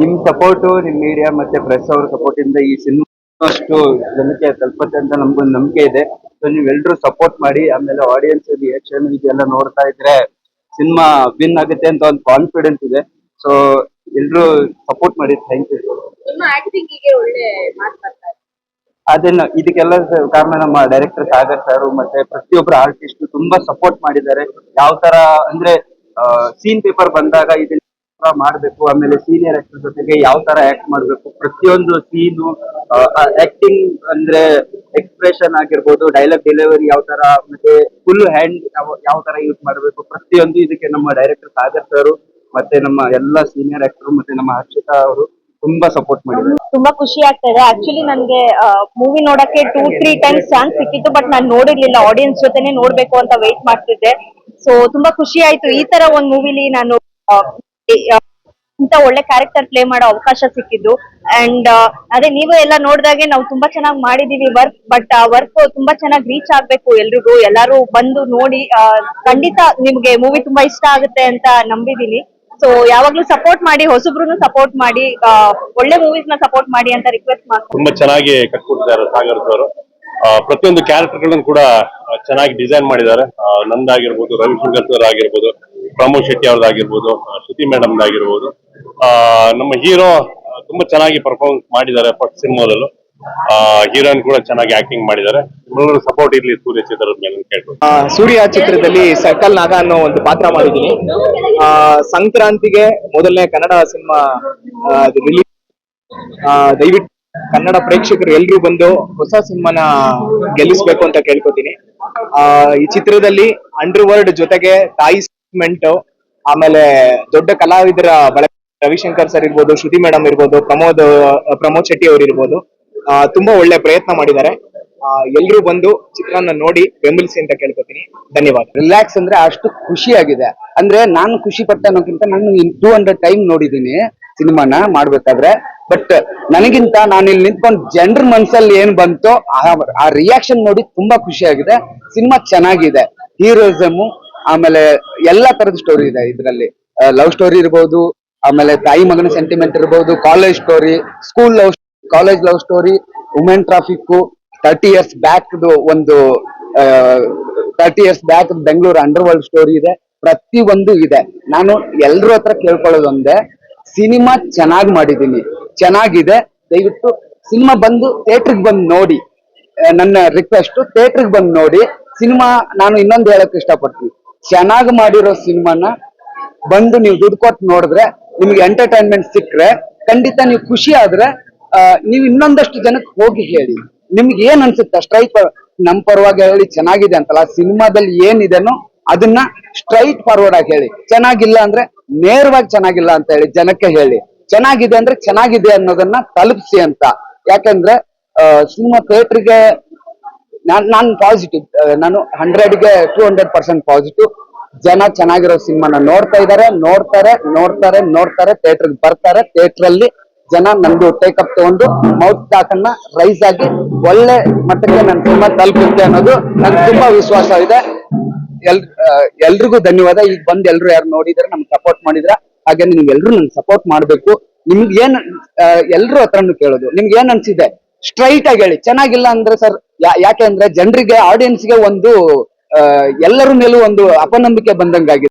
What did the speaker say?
ನಿಮ್ ಸಪೋರ್ಟ್ ನಿಮ್ ಮೀಡಿಯಾ ಮತ್ತೆ ಪ್ರೆಸ್ ಅವ್ರ ಸಪೋರ್ಟ್ ಇಂದ ಈ ಸಿನಿಮಾ ಅಷ್ಟು ಜನಕ್ಕೆ ತಲುಪುತ್ತೆ ಅಂತ ನಮ್ಗೊಂದು ನಂಬಿಕೆ ಇದೆ. ಸೊ ನೀವೆಲ್ಲರೂ ಸಪೋರ್ಟ್ ಮಾಡಿ ಆಮೇಲೆ ಆಡಿಯನ್ಸ್ ರಿಯಾಕ್ಷನ್ ಇದೆಲ್ಲ ನೋಡ್ತಾ ಇದ್ರೆ ಸಿನಿಮಾ ವಿನ್ ಆಗುತ್ತೆ ಅಂತ ಒಂದು ಕಾನ್ಫಿಡೆನ್ಸ್ ಇದೆ. ಸೊ ಎಲ್ರು ಸಪೋರ್ಟ್ ಮಾಡಿ ಥ್ಯಾಂಕ್ ಯು ಅದನ್ನ ಇದಕ್ಕೆಲ್ಲ ಕಾರಣ ನಮ್ಮ ಡೈರೆಕ್ಟರ್ ಸಾಗರ್ ಸರ್ ಮತ್ತೆ ಪ್ರತಿಯೊಬ್ಬರು ಆರ್ಟಿಸ್ಟ್ ತುಂಬಾ ಸಪೋರ್ಟ್ ಮಾಡಿದ್ದಾರೆ. ಯಾವ ತರ ಅಂದ್ರೆ ಸೀನ್ ಪೇಪರ್ ಬಂದಾಗ ಇದನ್ನ ಮಾಡ್ಬೇಕು. ಆಮೇಲೆ ಸೀನಿಯರ್ ಆಕ್ಟರ್ ಜೊತೆಗೆ ಯಾವ ತರ ಆಕ್ಟ್ ಮಾಡ್ಬೇಕು? ಪ್ರತಿಯೊಂದು ಸೀನು ಆಕ್ಟಿಂಗ್ ಅಂದ್ರೆ ಎಕ್ಸ್ಪ್ರೆಷನ್ ಆಗಿರ್ಬೋದು ಡೈಲಾಗ್ ಡೆಲಿವರಿ ಯಾವ ತರ, ಮತ್ತೆ ಫುಲ್ ಹ್ಯಾಂಡ್ ಯಾವ ತರ ಯೂಸ್ ಮಾಡ್ಬೇಕು? ಪ್ರತಿಯೊಂದು ಇದಕ್ಕೆ ನಮ್ಮ ಡೈರೆಕ್ಟರ್ ಸಾಗರ್ ಸರ್ ಮತ್ತೆ ನಮ್ಮ ಎಲ್ಲ ಸೀನಿಯರ್ ಆಕ್ಟರ್ ಮತ್ತೆ ನಮ್ಮ ಹರ್ಷಿತಾ ಅವರು ತುಂಬಾ ಸಪೋರ್ಟ್ ಮಾಡಿದ್ದಾರೆ. ತುಂಬಾ ಖುಷಿ ಆಗ್ತಾ ಇದೆ. ಆಕ್ಚುಲಿ ನನ್ಗೆ ಮೂವಿ ನೋಡಕ್ಕೆ ಟೂ ತ್ರೀ ಟೈಮ್ಸ್ ಚಾನ್ಸ್ ಸಿಕ್ಕಿತ್ತು ಬಟ್ ನಾನು ನೋಡಿರ್ಲಿಲ್ಲ. ಆಡಿಯನ್ಸ್ ಜೊತೆನೆ ನೋಡ್ಬೇಕು ಅಂತ ವೇಟ್ ಮಾಡ್ತಿದ್ದೆ. ಸೊ ತುಂಬಾ ಖುಷಿ ಆಯ್ತು. ಈ ತರ ಒಂದ್ ಮೂವಿಲಿ ನಾನು ಇಂತ ಒಳ್ಳೆ ಕ್ಯಾರೆಕ್ಟರ್ ಪ್ಲೇ ಮಾಡೋ ಅವಕಾಶ ಸಿಕ್ಕಿದ್ದು. ಅಂಡ್ ಅದೇ ನೀವು ಎಲ್ಲ ನೋಡಿದಾಗೆ ನಾವು ತುಂಬಾ ಚೆನ್ನಾಗಿ ಮಾಡಿದೀವಿ ವರ್ಕ್ ಬಟ್ ಆ ವರ್ಕ್ ತುಂಬಾ ಚೆನ್ನಾಗಿ ರೀಚ್ ಆಗ್ಬೇಕು ಎಲ್ರಿಗೂ. ಎಲ್ಲಾರು ಬಂದು ನೋಡಿ ಖಂಡಿತ ನಿಮ್ಗೆ ಮೂವಿ ತುಂಬಾ ಇಷ್ಟ ಆಗುತ್ತೆ ಅಂತ ನಂಬಿದೀನಿ. ಸೊ ಯಾವಾಗ್ಲೂ ಸಪೋರ್ಟ್ ಮಾಡಿ ಹೊಸಬ್ರು ಸಪೋರ್ಟ್ ಮಾಡಿ ಒಳ್ಳೆ ಮೂವೀಸ್ನ ಸಪೋರ್ಟ್ ಮಾಡಿ ಅಂತ ರಿಕ್ವೆಸ್ಟ್ ಮಾಡ್ತೀನಿ. ತುಂಬಾ ಚೆನ್ನಾಗಿ ಕಟ್ಕೊಡ್ತಿದ್ದಾರೆ ಸಾಗರ್ ಅವರು. ಪ್ರತಿಯೊಂದು ಕ್ಯಾರೆಕ್ಟರ್ಗಳನ್ನು ಕೂಡ ಚೆನ್ನಾಗಿ ಡಿಸೈನ್ ಮಾಡಿದ್ದಾರೆ. ನಂದಾಗಿರ್ಬೋದು, ರವಿಶಂಕರ್ ಸರ್ ಆಗಿರ್ಬೋದು ಪ್ರಮೋದ್ ಶೆಟ್ಟಿ ಅವ್ರದ್ದಾಗಿರ್ಬೋದು ಶ್ರುತಿ ಮೇಡಮ್ ಆಗಿರ್ಬೋದು ಆ, ನಮ್ಮ ಹೀರೋ ತುಂಬಾ ಚೆನ್ನಾಗಿ ಪರ್ಫಾರ್ಮೆನ್ಸ್ ಮಾಡಿದ್ದಾರೆ ಫಸ್ಟ್ ಸಿನಿಮಾದಲ್ಲೂ. ಹೀರೋಯಿನ್ ಕೂಡ ಚೆನ್ನಾಗಿ ಆಕ್ಟಿಂಗ್ ಮಾಡಿದ್ದಾರೆ. ಸಪೋರ್ಟ್ ಇರ್ಲಿ ಸೂರ್ಯ ಚಿತ್ರದ ಮೇಲೆ ಕೇಳ್ಬೋದು ಸೂರ್ಯ ಚಿತ್ರದಲ್ಲಿ ಸರ್ಕಲ್ ನಾಗ ಅನ್ನೋ ಒಂದು ಪಾತ್ರ ಮಾಡಿದ್ದೀನಿ. ಆ, ಸಂಕ್ರಾಂತಿಗೆ ಮೊದಲನೇ ಕನ್ನಡ ಸಿನಿಮಾ ರಿಲೀಸ್ ದಯವಿಟ್ಟು ಕನ್ನಡ ಪ್ರೇಕ್ಷಕರು ಎಲ್ರೂ ಬಂದು ಹೊಸ ಸಿನಿಮಾನ ಗೆಲ್ಲಿಸ್ಬೇಕು ಅಂತ ಕೇಳ್ಕೊತೀನಿ. ಆ, ಈ ಚಿತ್ರದಲ್ಲಿ ಅಂಡರ್ ವರ್ಲ್ಡ್ ಜೊತೆಗೆ ತಾಯಿ ಸೆಗ್ಮೆಂಟ್ ಆಮೇಲೆ ದೊಡ್ಡ ಕಲಾವಿದರ ಬಳಕೆ ರವಿಶಂಕರ್ ಸರ್ ಇರ್ಬೋದು, ಶ್ರುತಿ ಮೇಡಮ್ ಇರ್ಬೋದು, ಪ್ರಮೋದ್ ಪ್ರಮೋದ್ ಶೆಟ್ಟಿ ಅವರು ಇರ್ಬೋದು. ತುಂಬಾ ಒಳ್ಳೆ ಪ್ರಯತ್ನ ಮಾಡಿದ್ದಾರೆ. ಎಲ್ಲರೂ ಬಂದು ಚಿತ್ರಾನ್ನ ನೋಡಿ ಬೆಂಬಲಿಸಿ ಅಂತ ಕೇಳ್ಕೊತೀನಿ. ಧನ್ಯವಾದ. ರಿಲ್ಯಾಕ್ಸ್ ಅಂದ್ರೆ ಅಷ್ಟು ಖುಷಿಯಾಗಿದೆ. ಅಂದ್ರೆ ನಾನು ಖುಷಿ ಪಟ್ಟೆ ಅನ್ನೋಕ್ಕಿಂತ ನಾನು ಟೂ ಹಂಡ್ರೆಡ್ ಟೈಮ್ ನೋಡಿದೀನಿ ಸಿನಿಮಾನ ಮಾಡ್ಬೇಕಾದ್ರೆ. ಬಟ್ ನನಗಿಂತ ನಾನು ಇಲ್ಲಿ ನಿಂತ್ಕೊಂಡು ಜನರ ಮನ್ಸಲ್ಲಿ ಏನ್ ಬಂತೋ ಆ- ರಿಯಾಕ್ಷನ್ ನೋಡಿ ತುಂಬಾ ಖುಷಿಯಾಗಿದೆ. ಸಿನಿಮಾ ಚೆನ್ನಾಗಿದೆ. ಹೀರೋಯಿಸಮ್ ಆಮೇಲೆ ಎಲ್ಲಾ ತರದ ಸ್ಟೋರಿ ಇದೆ ಇದರಲ್ಲಿ. ಲವ್ ಸ್ಟೋರಿ ಇರ್ಬೋದು, ಆಮೇಲೆ ತಾಯಿ ಮಗನ ಸೆಂಟಿಮೆಂಟ್ ಇರ್ಬೋದು college story school love college love story women traffic thirty years back ಒಂದು thirty years back Bengaluru under world story ಇದೆ. ಪ್ರತಿ ಒಂದು ಇದೆ. ನಾನು ಎಲ್ರ ಹತ್ರ ಕೇಳ್ಕೊಳ್ಳೋದೊಂದೇ ಸಿನಿಮಾ ಚೆನ್ನಾಗಿ ಮಾಡಿದೀನಿ ಚೆನ್ನಾಗಿದೆ. ದಯವಿಟ್ಟು ಸಿನಿಮಾ ಬಂದು ಥಿಯೇಟ್ರಿಗೆ ಬಂದು ನೋಡಿ. ನನ್ನ ರಿಕ್ವೆಸ್ಟ್ ಥಿಯೇಟ್ರಿಗೆ ಬಂದು ನೋಡಿ. ಸಿನಿಮಾ ನಾನು ಇನ್ನೊಂದು ಹೇಳಕ್ ಇಷ್ಟಪಡ್ತೀನಿ. ಚೆನ್ನಾಗಿ ಮಾಡಿರೋ ಸಿನಿಮಾನ ಬಂದು ನೀವು ದುಡ್ಡು ಕೊಟ್ಟು ನೋಡಿದ್ರೆ ನಿಮ್ಗೆ ಎಂಟರ್ಟೈನ್ಮೆಂಟ್ ಸಿಕ್ಕರೆ, ಖಂಡಿತ ನೀವು ಖುಷಿ ಆದ್ರೆ ನೀವು ಇನ್ನೊಂದಷ್ಟು ಜನಕ್ಕೆ ಹೋಗಿ ಹೇಳಿ. ನಿಮ್ಗೆ ಏನ್ ಅನ್ಸುತ್ತೆ? ಸ್ಟ್ರೈಟ್ ನಮ್ ಪರವಾಗಿ ಹೇಳಿ ಚೆನ್ನಾಗಿದೆ ಅಂತಲ್ಲ, ಸಿನಿಮಾದಲ್ಲಿ ಏನಿದೆನೋ ಅದನ್ನ ಸ್ಟ್ರೈಟ್ ಫಾರ್ವರ್ಡ್ ಆಗಿ ಹೇಳಿ. ಚೆನ್ನಾಗಿಲ್ಲ ಅಂದ್ರೆ ನೇರವಾಗಿ ಚೆನ್ನಾಗಿಲ್ಲ ಅಂತ ಹೇಳಿ ಜನಕ್ಕೆ ಹೇಳಿ. ಚೆನ್ನಾಗಿದೆ ಅಂದ್ರೆ ಚೆನ್ನಾಗಿದೆ ಅನ್ನೋದನ್ನ ತಲುಪಿಸಿ ಅಂತ. ಯಾಕಂದ್ರೆ ಸಿನಿಮಾ ಥಿಯೇಟ್ರಿಗೆ ನಾನ್, ನಾನು ಪಾಸಿಟಿವ್ ನಾನು ಹಂಡ್ರೆಡ್ಗೆ ಟೂ ಹಂಡ್ರೆಡ್ ಪರ್ಸೆಂಟ್ ಪಾಸಿಟಿವ್ ಜನ ಚೆನ್ನಾಗಿರೋ ಸಿನಿಮಾನ ನೋಡ್ತಾ ಇದಾರೆ, ನೋಡ್ತಾರೆ ನೋಡ್ತಾರೆ ನೋಡ್ತಾರೆ ಥಿಯೇಟರ್ಗೆ ಬರ್ತಾರೆ ಥಿಯೇಟರ್ ಅಲ್ಲಿ ಜನ ನಂದು ಟೇಕಪ್ ತಗೊಂಡು ಮೌತ್ ಟಾಕನ್ನ ರೈಸ್ ಆಗಿ ಒಳ್ಳೆ ಮಟ್ಟಕ್ಕೆ ನನ್ನ ಸಿನಿಮಾ ತಲುಪುತ್ತೆ ಅನ್ನೋದು ನನ್ಗೆ ತುಂಬಾ ವಿಶ್ವಾಸ ಇದೆ. ಎಲ್ ಎಲ್ರಿಗೂ ಧನ್ಯವಾದ. ಈಗ ಬಂದ್ ಎಲ್ರು ಯಾರು ನೋಡಿದ್ರೆ ನಮ್ಗೆ ಸಪೋರ್ಟ್ ಮಾಡಿದ್ರ ಹಾಗೆ ನಿಮ್ಗೆ ಎಲ್ರು ನನ್ಗೆ ಸಪೋರ್ಟ್ ಮಾಡ್ಬೇಕು. ನಿಮ್ಗೆ ಏನ್ ಎಲ್ರು ಹತ್ರನು ಕೇಳೋದು. ನಿಮ್ಗೆ ಏನ್ ಅನ್ಸಿದೆ? ಸ್ಟ್ರೈಟ್ ಆಗಿ ಹೇಳಿ. ಚೆನ್ನಾಗಿಲ್ಲ ಅಂದ್ರೆ ಸರ್ ಯಾಕೆ ಅಂದ್ರೆ ಜನರಿಗೆ ಆಡಿಯನ್ಸ್ಗೆ ಒಂದು ಆ, ಎಲ್ಲರ ಮೇಲೂ ಒಂದು ಅಪನಂಬಿಕೆ ಬಂದಂಗಾಗಿದೆ.